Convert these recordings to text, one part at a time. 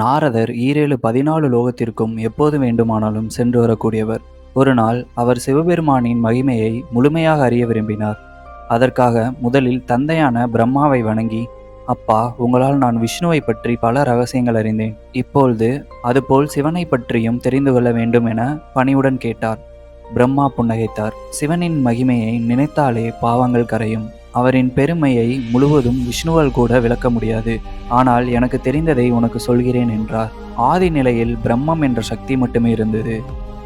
நாரதர் ஈரேழு பதினாலு லோகத்திற்கும் எப்போது வேண்டுமானாலும் சென்று வரக்கூடியவர். ஒரு நாள் அவர் சிவபெருமானின் மகிமையை முழுமையாக அறிய விரும்பினார். அதற்காக முதலில் தந்தையான பிரம்மாவை வணங்கி அப்பா உங்களால் நான் விஷ்ணுவை பற்றி பல ரகசியங்கள் அறிந்தேன். இப்பொழுது அதுபோல் சிவனை பற்றியும் தெரிந்து கொள்ள வேண்டும் என பணிவுடன் கேட்டார். பிரம்மா புன்னகைத்தார். சிவனின் மகிமையை நினைத்தாலே பாவங்கள் கரையும். அவரின் பெருமையை முழுவதும் விஷ்ணுவால் கூட விளக்க முடியாது. ஆனால் எனக்கு தெரிந்ததை உனக்கு சொல்கிறேன் என்றார். ஆதி நிலையில் பிரம்மம் என்ற சக்தி மட்டுமே இருந்தது.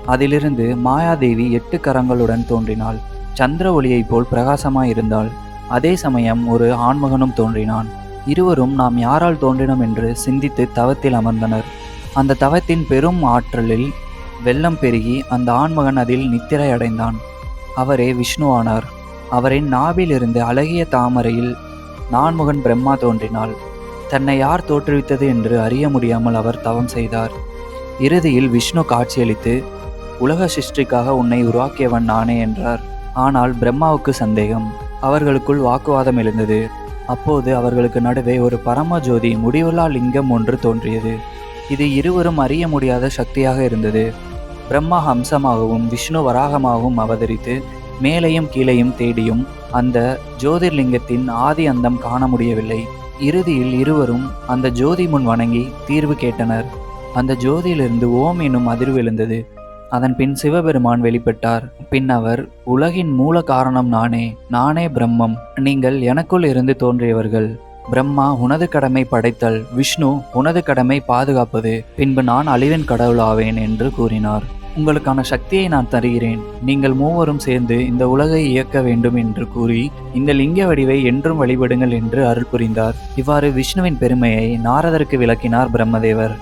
அதிலிருந்து மாயாதேவி எட்டு கரங்களுடன் தோன்றினாள். சந்திர ஒளியைப் போல் பிரகாசமாயிருந்தாள் அதே சமயம் ஒரு ஆண்மகனும் தோன்றினான். இருவரும் நாம் யாரால் தோன்றினோம் என்று சிந்தித்து தவத்தில் அமர்ந்தனர். அந்த தவத்தின் பெரும் ஆற்றலில் வெள்ளம் பெருகி அந்த ஆண்மகன் அதில் நித்திரை அடைந்தான். அவரே விஷ்ணுவானார் அவரின் நாவிலிருந்து அழகிய தாமரையில் நான்முகன் பிரம்மா தோன்றினாள். தன்னை யார் தோற்றுவித்தது என்று அறிய முடியாமல் அவர் தவம் செய்தார். இறுதியில் விஷ்ணு காட்சியளித்து உலக சிருஷ்டிக்காக உன்னை உருவாக்கியவன் நானே என்றார். ஆனால் பிரம்மாவுக்கு சந்தேகம். அவர்களுக்குள் வாக்குவாதம் எழுந்தது. அப்போது அவர்களுக்கு நடுவே ஒரு பரமஜோதி முடிவில்லா லிங்கம் ஒன்று தோன்றியது. இது இருவரும் அறிய முடியாத சக்தியாக இருந்தது. பிரம்மா ஹம்சமாகவும் விஷ்ணு வராகமாகவும் அவதரித்து மேலையும் கீழையும் தேடியும் அந்த ஜோதிர்லிங்கத்தின் ஆதி அந்தம் காண முடியவில்லை. இறுதியில் இருவரும் அந்த ஜோதி முன் வணங்கி தீர்வு கேட்டனர். அந்த ஜோதியிலிருந்து ஓம் என்னும் அதிர்வு எழுந்தது. அதன் பின் சிவபெருமான் வெளிப்பட்டார். பின் அவர் உலகின் மூல காரணம் நானே நானே பிரம்மம். நீங்கள் எனக்குள் இருந்து தோன்றியவர்கள். பிரம்மா உனது கடமை படைத்தல். விஷ்ணு உனது கடமை பாதுகாப்பது. பின்பு நான் அழிவின் கடவுளாவேன் என்று கூறினார். உங்களுக்கான சக்தியை நான் தருகிறேன். நீங்கள் மூவரும் சேர்ந்து இந்த உலகை இயக்க வேண்டும் என்று கூறி இந்த லிங்க வடிவை என்றும் வழிபடுங்கள் என்று அருள் புரிந்தார். இவ்வாறு விஷ்ணுவின் பெருமையை நாரதருக்கு விளக்கினார் பிரம்மதேவர்.